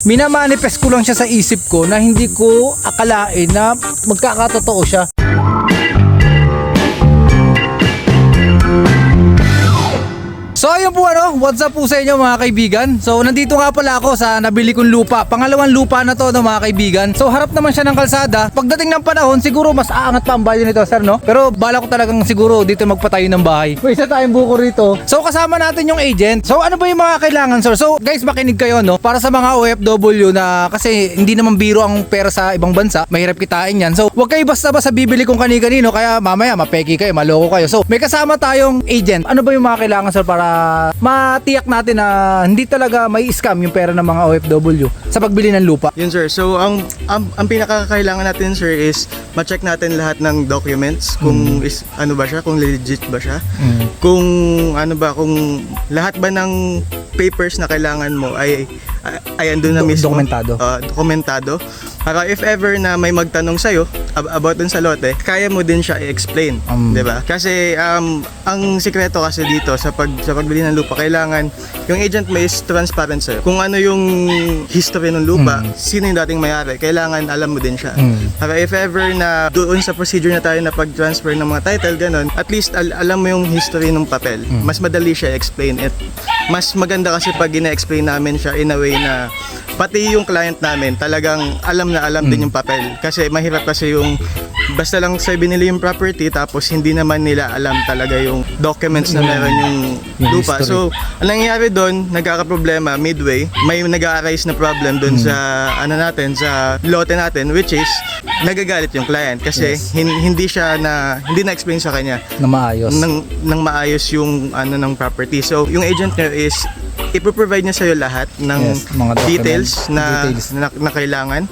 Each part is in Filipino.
Minamanifest ko lang siya sa isip ko na hindi ko akalain na magkakatotoo siya. So ayun po ano, what's up po sa inyo mga kaibigan? So nandito nga pala ako sa nabili kong lupa. Pangalawang lupa na to no mga kaibigan. So harap naman siya ng kalsada. Pagdating ng panahon, siguro mas aangat pa ang value nito sir no? Pero bala ko talagang siguro dito magpatayo ng bahay. May isa tayong buko rito. So kasama natin yung agent. So ano ba yung mga kailangan sir? So guys makinig kayo no? Para sa mga OFW na kasi hindi naman biro ang pera sa ibang bansa, mahirap kitain yan. So wag kayo basta-basta bibili kung kani-kanino kaya mamaya mapeki kayo, maloko kayo. So may kasama tayong agent. Ano ba yung mga kailangan sir para matiyak natin na hindi talaga may scam yung pera ng mga OFW sa pagbili ng lupa? Yun sir, so ang, ang, ang pinakakailangan natin sir is ma-check natin lahat ng documents kung is ano ba siya, kung legit ba siya. Kung ano ba, kung lahat ba ng papers na kailangan mo ay ay, ay andun na Do- mismo. dokumentado. Ah, dokumentado. Para if ever na may magtanong sa'yo ab- about dun sa lote, kaya mo din siya i-explain. Um, 'di ba? Kasi um, ang sikreto kasi dito sa pag sa pagbili ng lupa, kailangan yung agent mo is transparent sa'yo. Kung ano yung history ng lupa, sino yung dating may-ari, kailangan alam mo din siya. Mm. Para if ever na doon sa procedure na tayo na pag-transfer ng mga title, ganun, at least al- alam mo yung history ng papel. Mas madali siya explain. At mas maganda kasi pag ina-explain namin siya in a way na pati yung client namin talagang alam na alam din yung papel. Kasi mahirap kasi yung basta lang sabi nila yung property tapos hindi naman nila alam talaga yung documents na meron yung Yung lupa. history. So, ang nangyayari doon, nagkakaproblema midway, may nag-arise na problem doon sa ano natin, sa lote natin which is nagagalit yung client kasi Yes. hin- hindi siya na hindi na explain sa kanya Na maayos. nang nang maayos yung ano ng property. So, yung agent niya is ipoprovide niya sa'yo lahat ng Yes, mga details na, details. na na kailangan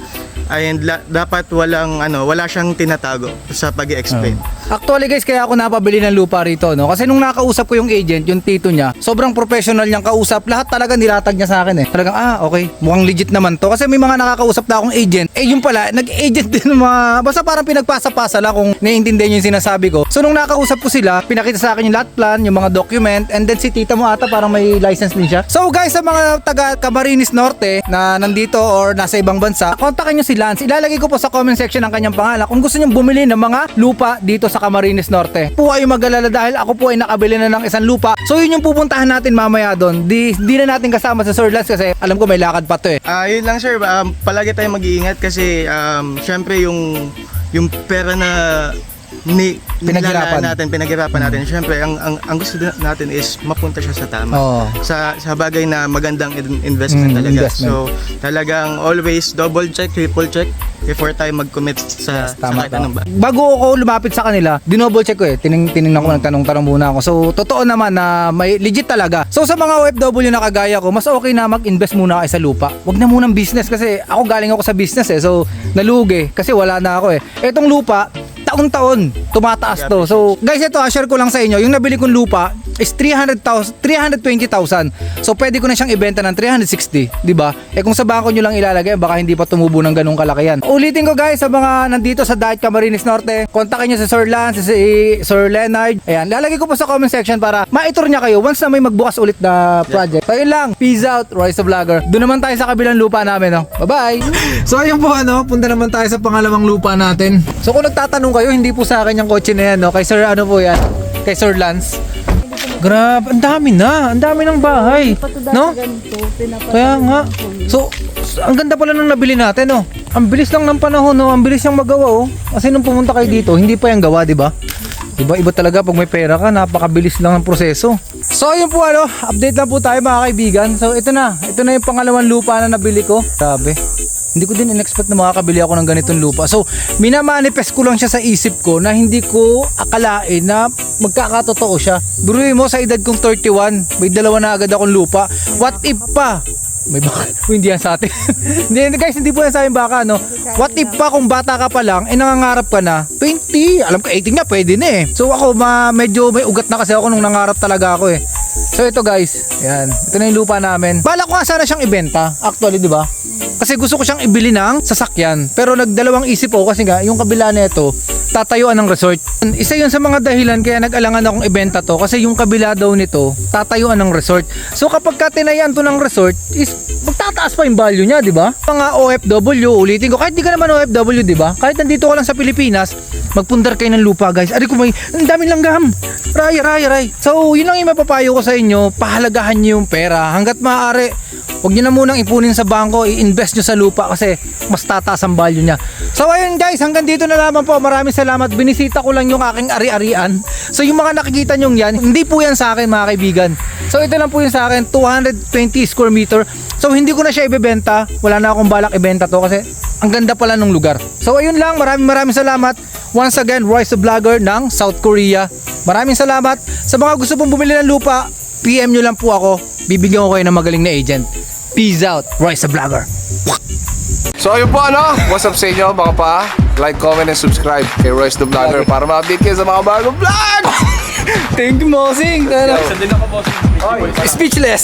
and la- dapat walang ano wala siyang tinatago sa pag-explain. Actually guys, kaya ako napabili ng lupa rito, no? Kasi nung nakausap ko yung agent, yung tito niya, sobrang professional niyang kausap. Lahat talaga nilatag niya sa akin eh. Talagang, ah, okay, mukhang legit naman to. Kasi may mga nakakausap na akong agent. Eh, yung pala, nag-agent din mga, basta parang pinagpasa-pasa lang kung naiintindihan niyo yung sinasabi ko. So, nung nakausap ko sila, pinakita sa akin yung lot plan, yung mga document, and then si tita mo ata parang may license din siya. So, guys, sa mga taga Camarines Norte na nandito or nasa ibang bansa, kontakin niyo si Lance. Ilalagay ko po sa comment section ang kanyang pangalan kung gusto niyo bumili ng mga lupa dito sa Camarines Norte. Po kayo mag-alala dahil ako po ay nakabili na ng isang lupa. So yun yung pupuntahan natin mamaya doon. Di, di na natin kasama sa Sir Lance kasi alam ko may lakad pa to eh. Ah, yun lang sir, um, palagi tayong mag-iingat kasi um, syempre yung yung pera na ni Pinaghirapan. natin, pinaghirapan natin. Syempre, ang, ang, ang gusto natin is mapunta siya sa tama. Oo. Sa, sa bagay na magandang in- investment Mm, talaga. investment. So, talagang always double check, triple check before tayo mag-commit sa, Tama, sa kahit anong tama. ba. Bago ako lumapit sa kanila, dinoble check ko eh. Tining, tinignan ko, nagtanong-tanong muna ako. So, totoo naman na may legit talaga. So, sa mga OFW na kagaya ko, mas okay na mag-invest muna kayo sa lupa. Huwag na munang business kasi ako galing ako sa business eh. So, nalugi kasi wala na ako eh. Etong lupa, taon-taon tumataas to. So, guys, ito ah, share ko lang sa inyo. Yung nabili kong lupa is 300,000, 320,000. So, pwede ko na siyang ibenta ng 360, di ba? Eh kung sa bangko nyo lang ilalagay, baka hindi pa tumubo ng ganung kalakihan. Ulitin ko guys, sa mga nandito sa Diet Camarines Norte, kontakin nyo si Sir Lance, si Sir Leonard. Ayan, lalagay ko po sa comment section para maitur niya kayo once na may magbukas ulit na project. So, yun lang. Peace out, Royce the Vlogger. Doon naman tayo sa kabilang lupa namin, no? Bye-bye! So, ayun po, ano, punta naman tayo sa pangalawang lupa natin. So, kung nagtatanong kayo, hindi po sa akin yung kotse na yan, no? Kay Sir, ano po yan? Kay Sir Lance. Grabe, ang dami na. Ang dami ng bahay. No? Kaya nga. So, ang ganda pala nung nabili natin, no? Ang bilis lang ng panahon, no? Ang bilis niyang magawa, oh. Kasi nung pumunta kayo dito, hindi pa yung gawa, di ba? Iba iba talaga pag may pera ka, napakabilis lang ng proseso. So ayun po ano, update lang po tayo mga kaibigan. So ito na, ito na yung pangalawang lupa na nabili ko. Grabe. Hindi ko din in-expect na makakabili ako ng ganitong lupa. So, minamanifest ko lang siya sa isip ko na hindi ko akalain na magkakatotoo siya. Buruin mo sa edad kong 31, may dalawa na agad akong lupa. What if pa? May baka. Uy, hindi yan sa atin. hindi, guys, hindi po yan sa akin baka, no? What if pa kung bata ka pa lang, eh nangangarap ka na, 20, alam ko 18 nga, pwede na eh. So ako, ma, medyo may ugat na kasi ako nung nangarap talaga ako eh. So ito guys, yan. Ito na yung lupa namin. Bala ko nga sana siyang ibenta, actually, di ba? Kasi gusto ko siyang ibili ng sasakyan. Pero nagdalawang isip ako kasi nga, yung kabila nito, tatayuan ng resort. Isa yun sa mga dahilan kaya nag-alangan akong ibenta to kasi yung kabila daw nito, tatayuan ng resort. So kapag ka tinayan to ng resort, is magtataas pa yung value niya, di ba? Mga OFW, ulitin ko, kahit di ka naman OFW, di ba? Kahit nandito ka lang sa Pilipinas, magpundar kayo ng lupa, guys. Ari ko may, ang daming langgam. Ray, ray, ray. So, yun ang yung mapapayo ko sa inyo, pahalagahan niyo yung pera hanggat maaari. Huwag niyo na munang ipunin sa bangko, i-invest niyo sa lupa kasi mas tataas ang value niya. So ayun guys, hanggang dito na lamang po. Maraming salamat. Binisita ko lang yung aking ari-arian. So yung mga nakikita nyo yan, hindi po yan sa akin mga kaibigan. So ito lang po yung sa akin, 220 square meter. So hindi ko na siya ibebenta. Wala na akong balak ibenta to kasi ang ganda pala ng lugar. So ayun lang, maraming maraming salamat. Once again, Royce the Vlogger ng South Korea. Maraming salamat. Sa mga gusto pong bumili ng lupa, PM nyo lang po ako. Bibigyan ko kayo ng magaling na agent. Peace out, Royce the Vlogger. So ayun po ano, what's up sa inyo mga pa? Like, comment, and subscribe kay Royce the Vlogger para ma-update kayo sa mga bagong vlog! Thank you, Mosing. Speechless.